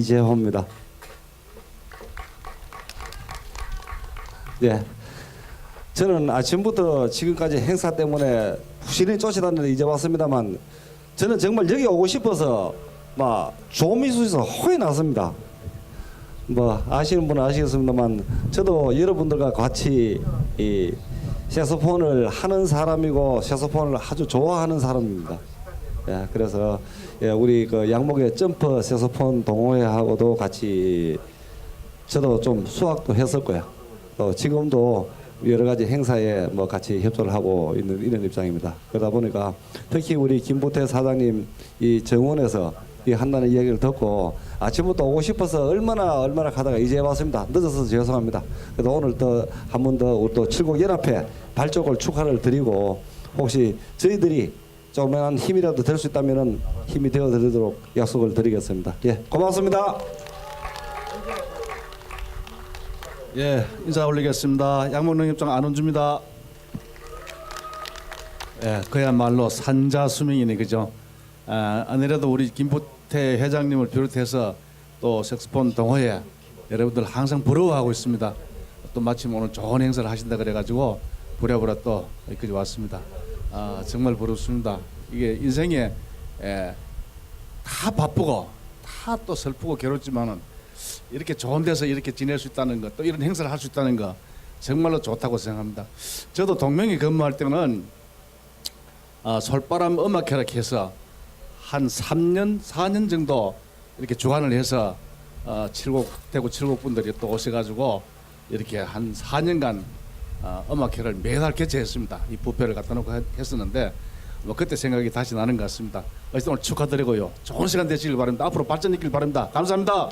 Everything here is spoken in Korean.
이재호입니다. 예. 저는 아침부터 지금까지 행사 때문에 부실히 쫓아다니는데 이제 왔습니다만 저는 정말 여기 오고 싶어서 막 조미수에서 호에 났습니다. 뭐 아시는 분은 아시겠습니다만 저도 여러분들과 같이 이 색소폰을 하는 사람이고 색소폰을 아주 좋아하는 사람입니다. 예, 그래서 예, 우리 그 양목의 점프 색소폰 동호회하고도 같이 저도 좀 수학도 했었고요. 또 지금도 여러 가지 행사에 뭐 같이 협조를 하고 있는 이런 입장입니다. 그러다 보니까 특히 우리 김보태 사장님 이 정원에서 이 한다는 이야기를 듣고 아침부터 오고 싶어서 얼마나 얼마나 가다가 이제 왔습니다. 늦어서 죄송합니다. 그래도 오늘 또 한 번 더 우리 또 칠곡 연합회 발족을 축하를 드리고 혹시 저희들이 조그만한 힘이라도 될 수 있다면은 힘이 되어 드리도록 약속을 드리겠습니다. 예, 고맙습니다. 예, 인사 올리겠습니다. 양목농협장 안원주입니다. 예, 그야말로 산자수명이네 그죠? 아, 아니라도 우리 김포태 회장님을 비롯해서 또 색스폰 동호회 여러분들 항상 부러워하고 있습니다. 또 마침 오늘 좋은 행사를 하신다 그래가지고 부랴부랴 또 여기까지 왔습니다. 아, 정말 부럽습니다. 이게 인생에 예, 다 바쁘고 다 또 슬프고 괴롭지만은 이렇게 좋은 데서 이렇게 지낼 수 있다는 것, 또 이런 행사를 할 수 있다는 것 정말로 좋다고 생각합니다. 저도 동명이 근무할 때는 아, 솔바람 음악회라 해서 한 3년, 4년 정도 이렇게 주관을 해서 어, 칠곡 대구 칠곡 분들이 또 오셔가지고 이렇게 한 4년간 어, 음악회를 매달 개최했습니다. 이 부페를 갖다 놓고 했- 했었는데 뭐 그때 생각이 다시 나는 것 같습니다. 어쨌든 오늘 축하드리고요. 좋은 시간 되시길 바랍니다. 앞으로 발전 있길 바랍니다. 감사합니다.